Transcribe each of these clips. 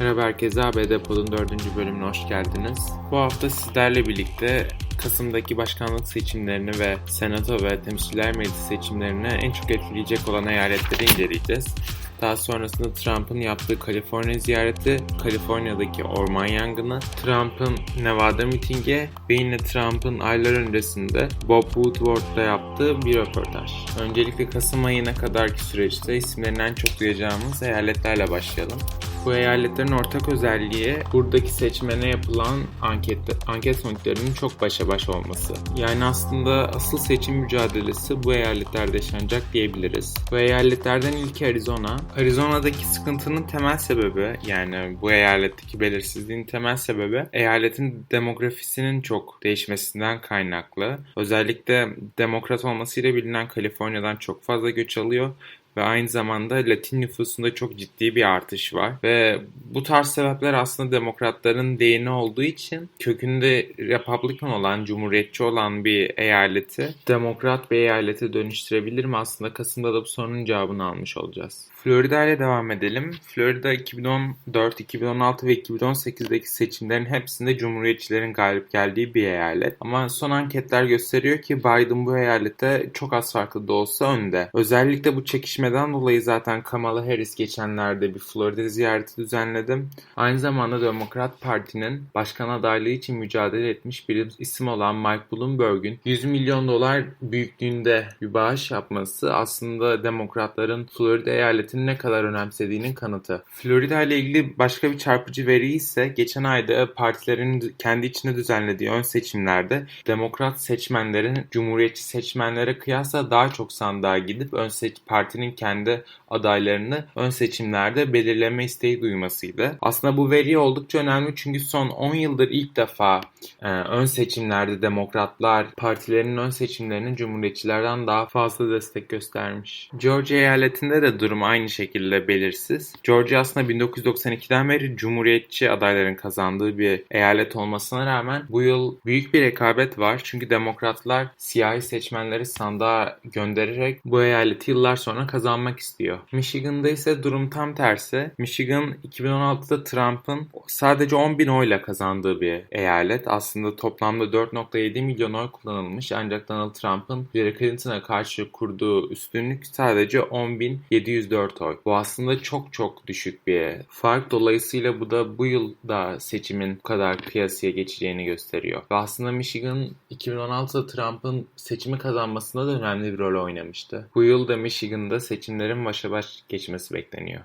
Merhaba herkese, ABD Pod'un 4. bölümüne hoş geldiniz. Bu hafta sizlerle birlikte Kasım'daki başkanlık seçimlerini ve Senato ve Temsilciler Meclisi seçimlerini en çok etkileyecek olan eyaletleri inceleyeceğiz. Daha sonrasında Trump'ın yaptığı Kaliforniya ziyareti, Kaliforniya'daki orman yangını, Trump'ın Nevada mitingi ve yine Trump'ın aylar öncesinde Bob Woodward'da yaptığı bir röportaj. Öncelikle Kasım ayına kadarki süreçte isimlerinden çok duyacağımız eyaletlerle başlayalım. Bu eyaletlerin ortak özelliği buradaki seçmene yapılan anket, anket sonuçlarının çok başa baş olması. Yani aslında asıl seçim mücadelesi bu eyaletlerde yaşanacak diyebiliriz. Bu eyaletlerden ilki Arizona. Arizona'daki sıkıntının temel sebebi yani bu eyaletteki belirsizliğin temel sebebi eyaletin demografisinin çok değişmesinden kaynaklı. Özellikle demokrat olmasıyla bilinen Kaliforniya'dan çok fazla göç alıyor ve aynı zamanda Latin nüfusunda çok ciddi bir artış var ve bu tarz sebepler aslında demokratların değini olduğu için kökünde Republican olan, cumhuriyetçi olan bir eyaleti demokrat bir eyalete dönüştürebilir mi? Aslında Kasım'da da bu sorunun cevabını almış olacağız. Florida ile devam edelim. Florida 2014, 2016 ve 2018'deki seçimlerin hepsinde cumhuriyetçilerin galip geldiği bir eyalet. Ama son anketler gösteriyor ki Biden bu eyalette çok az farklı da olsa önde. Özellikle bu çekişmeden dolayı zaten Kamala Harris geçenlerde bir Florida ziyareti düzenledim. Aynı zamanda Demokrat Parti'nin başkan adaylığı için mücadele etmiş bir isim olan Mike Bloomberg'ün 100 milyon dolar büyüklüğünde bir bağış yapması aslında demokratların Florida eyaletini ne kadar önemsediğinin kanıtı. Florida ile ilgili başka bir çarpıcı veri ise geçen ayda partilerin kendi içinde düzenlediği ön seçimlerde demokrat seçmenlerin cumhuriyetçi seçmenlere kıyasla daha çok sandığa gidip ön seç partinin kendi adaylarını ön seçimlerde belirleme isteği duymasıydı. Aslında bu veri oldukça önemli çünkü son 10 yıldır ilk defa e, ön seçimlerde demokratlar partilerin ön seçimlerinin cumhuriyetçilerden daha fazla destek göstermiş. Georgia eyaletinde de durum aynı şekilde belirsiz. Georgia aslında 1992'den beri cumhuriyetçi adayların kazandığı bir eyalet olmasına rağmen bu yıl büyük bir rekabet var. Çünkü demokratlar siyahi seçmenleri sandığa göndererek bu eyaleti yıllar sonra kazanmak istiyor. Michigan'da ise durum tam tersi. Michigan 2016'da Trump'ın sadece 10 bin oyla kazandığı bir eyalet. Aslında toplamda 4.7 milyon oy kullanılmış ancak Donald Trump'ın Hillary Clinton'a karşı kurduğu üstünlük sadece 10.704 oy. Bu aslında çok çok düşük bir fark. Dolayısıyla bu da bu yılda seçimin bu kadar kıyasıya geçeceğini gösteriyor. Ve aslında Michigan 2016'da Trump'ın seçimi kazanmasında da önemli bir rol oynamıştı. Bu yıl da Michigan'da seçimlerin başa baş geçmesi bekleniyor.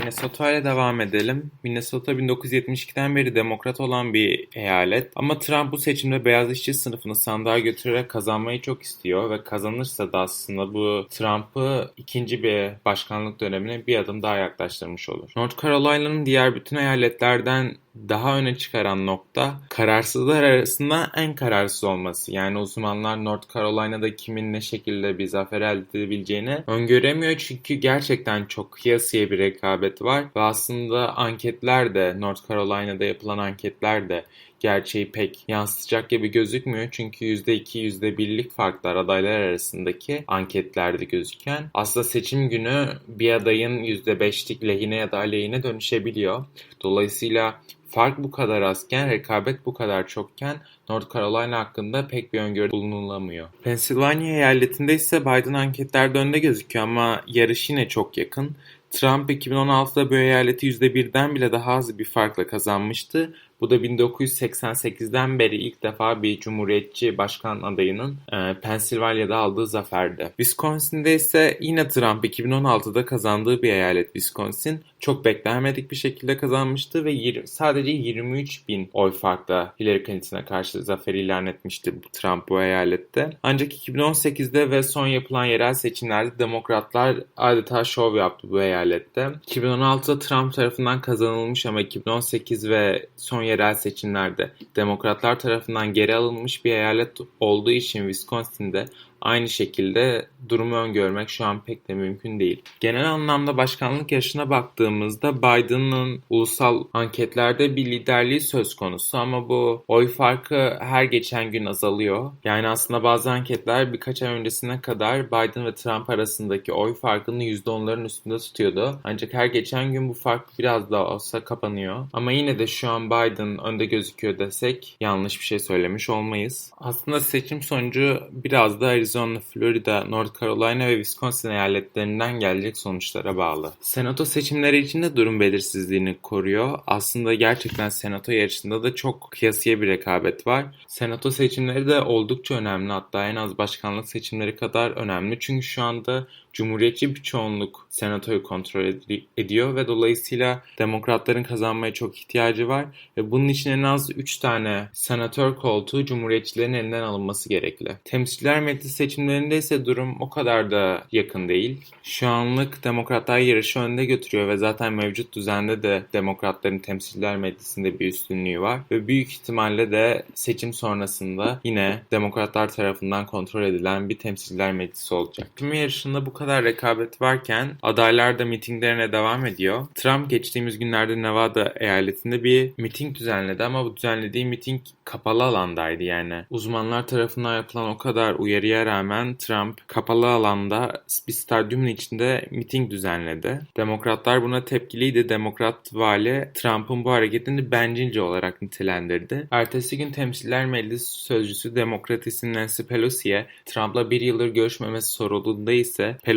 Minnesota ile devam edelim. Minnesota 1972'den beri demokrat olan bir eyalet. Ama Trump bu seçimde beyaz işçi sınıfını sandığa götürerek kazanmayı çok istiyor ve kazanırsa da aslında bu Trump'ı ikinci bir başkanlık dönemine bir adım daha yaklaştırmış olur. North Carolina'nın diğer bütün eyaletlerden daha öne çıkaran nokta kararsızlar arasında en kararsız olması. Yani uzmanlar North Carolina'da kimin ne şekilde bir zafer elde edebileceğini öngöremiyor çünkü gerçekten çok kıyasıya bir rekabet var ve aslında anketler de North Carolina'da yapılan anketler de gerçeği pek yansıtacak gibi gözükmüyor. Çünkü %2, %1'lik farklar adaylar arasındaki anketlerde gözüken aslında seçim günü bir adayın %5'lik lehine ya da aleyhine dönüşebiliyor. Dolayısıyla fark bu kadar azken, rekabet bu kadar çokken North Carolina hakkında pek bir öngörü bulunulamıyor. Pennsylvania eyaletinde ise Biden anketlerde önde gözüküyor ama yarış yine çok yakın. Trump 2016'da bu eyaleti %1'den bile daha az bir farkla kazanmıştı. Bu da 1988'den beri ilk defa bir cumhuriyetçi başkan adayının e, Pensilvanya'da aldığı zaferdi. Wisconsin'de ise yine Trump 2016'da kazandığı bir eyalet Wisconsin. Çok beklenmedik bir şekilde kazanmıştı ve 20, sadece 23 bin oy farkla Hillary Clinton'a karşı zafer ilan etmişti Trump bu eyalette. Ancak 2018'de ve son yapılan yerel seçimlerde demokratlar adeta şov yaptı bu eyalette. 2016'da Trump tarafından kazanılmış ama 2018 ve son yerel seçimlerde demokratlar tarafından geri alınmış bir eyalet olduğu için Wisconsin'de aynı şekilde durumu öngörmek şu an pek de mümkün değil. Genel anlamda başkanlık yaşına baktığımızda Biden'ın ulusal anketlerde bir liderliği söz konusu ama bu oy farkı her geçen gün azalıyor. Yani aslında bazı anketler birkaç ay öncesine kadar Biden ve Trump arasındaki oy farkını %10'ların üstünde tutuyordu. Ancak her geçen gün bu fark biraz daha olsa kapanıyor. Ama yine de şu an Biden önde gözüküyor desek yanlış bir şey söylemiş olmayız. Aslında seçim sonucu biraz da Arizona, Florida, North Carolina ve Wisconsin eyaletlerinden gelecek sonuçlara bağlı. Senato seçimleri için de durum belirsizliğini koruyor. Aslında gerçekten senato yarışında da çok kıyasıya bir rekabet var. Senato seçimleri de oldukça önemli hatta en az başkanlık seçimleri kadar önemli. Çünkü şu anda Cumhuriyetçi bir çoğunluk senatoyu kontrol ed- ediyor ve dolayısıyla demokratların kazanmaya çok ihtiyacı var ve bunun için en az 3 tane senatör koltuğu cumhuriyetçilerin elinden alınması gerekli. Temsilciler Meclisi seçimlerinde ise durum o kadar da yakın değil. Şu anlık demokratlar yarışı önde götürüyor ve zaten mevcut düzende de demokratların temsilciler meclisinde bir üstünlüğü var ve büyük ihtimalle de seçim sonrasında yine demokratlar tarafından kontrol edilen bir temsilciler meclisi olacak. Seçim yarışında bu kadar rekabet varken adaylar da mitinglerine devam ediyor. Trump geçtiğimiz günlerde Nevada eyaletinde bir miting düzenledi ama bu düzenlediği miting kapalı alandaydı yani. Uzmanlar tarafından yapılan o kadar uyarıya rağmen Trump kapalı alanda bir stadyumun içinde miting düzenledi. Demokratlar buna tepkiliydi. Demokrat vali Trump'ın bu hareketini bencilce olarak nitelendirdi. Ertesi gün Temsiller Meclisi Sözcüsü Demokrat isim Nancy Pelosi'ye Trump'la bir yıldır görüşmemesi sorulduğunda ise Pelosi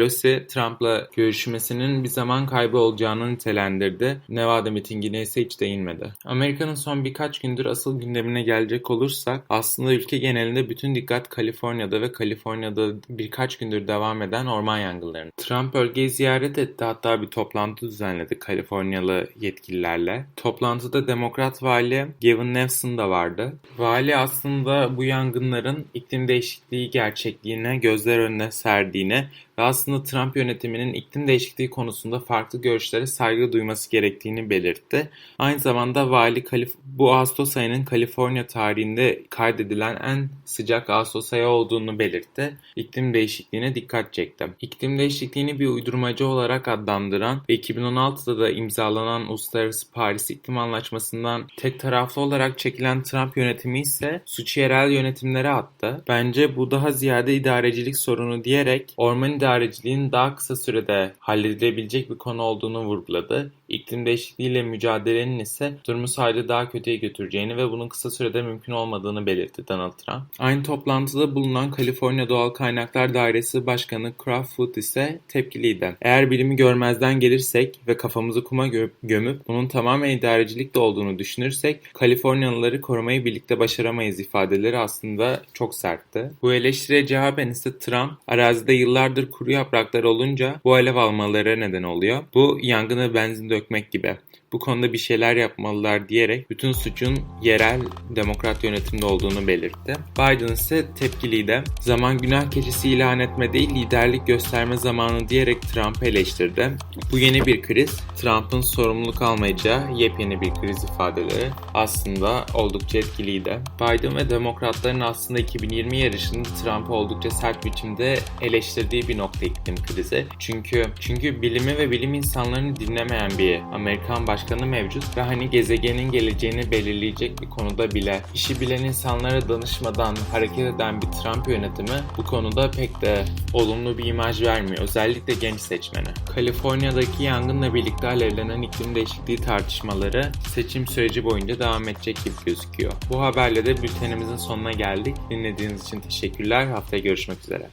Trump'la görüşmesinin bir zaman kaybı olacağını nitelendirdi. Nevada mitingine ise hiç değinmedi. Amerika'nın son birkaç gündür asıl gündemine gelecek olursak aslında ülke genelinde bütün dikkat Kaliforniya'da ve Kaliforniya'da birkaç gündür devam eden orman yangınlarına. Trump bölgeyi ziyaret etti hatta bir toplantı düzenledi Kaliforniyalı yetkililerle. Toplantıda Demokrat Vali Gavin Newsom da vardı. Vali aslında bu yangınların iklim değişikliği gerçekliğine gözler önüne serdiğini ve aslında Trump yönetiminin iklim değişikliği konusunda farklı görüşlere saygı duyması gerektiğini belirtti. Aynı zamanda vali Kalif bu Ağustos ayının Kaliforniya tarihinde kaydedilen en sıcak Ağustos ayı olduğunu belirtti. İklim değişikliğine dikkat çekti. İklim değişikliğini bir uydurmacı olarak adlandıran ve 2016'da da imzalanan Uluslararası Paris İklim Anlaşması'ndan tek taraflı olarak çekilen Trump yönetimi ise suçu yerel yönetimlere attı. Bence bu daha ziyade idarecilik sorunu diyerek orman idareciliğin daha kısa sürede halledilebilecek bir konu olduğunu vurguladı. İklim değişikliğiyle mücadelenin ise durumu sadece daha kötüye götüreceğini ve bunun kısa sürede mümkün olmadığını belirtti Donald Trump. Aynı toplantıda bulunan Kaliforniya Doğal Kaynaklar Dairesi Başkanı Crawford ise tepkiliydi. Eğer bilimi görmezden gelirsek ve kafamızı kuma gö- gömüp bunun tamamen idarecilikte olduğunu düşünürsek Kaliforniyalıları korumayı birlikte başaramayız ifadeleri aslında çok sertti. Bu eleştiriye cevaben ise Trump arazide yıllardır kuru yapraklar olunca bu alev almalara neden oluyor. Bu yangına benzin dökmek gibi. Bu konuda bir şeyler yapmalılar diyerek bütün suçun yerel demokrat yönetimde olduğunu belirtti. Biden ise tepkiliydi. Zaman günah keçisi ilan etme değil liderlik gösterme zamanı diyerek Trump'ı eleştirdi. Bu yeni bir kriz. Trump'ın sorumluluk almayacağı yepyeni bir kriz ifadeleri aslında oldukça etkiliydi. Biden ve demokratların aslında 2020 yarışında Trump'ı oldukça sert biçimde eleştirdiği bir nokta iklim krizi. Çünkü çünkü bilimi ve bilim insanlarını dinlemeyen bir Amerikan başkanı mevcut ve hani gezegenin geleceğini belirleyecek bir konuda bile işi bilen insanlara danışmadan hareket eden bir Trump yönetimi bu konuda pek de olumlu bir imaj vermiyor. Özellikle genç seçmene. Kaliforniya'daki yangınla birlikte alevlenen iklim değişikliği tartışmaları seçim süreci boyunca devam edecek gibi gözüküyor. Bu haberle de bültenimizin sonuna geldik. Dinlediğiniz için teşekkürler. Haftaya görüşmek üzere.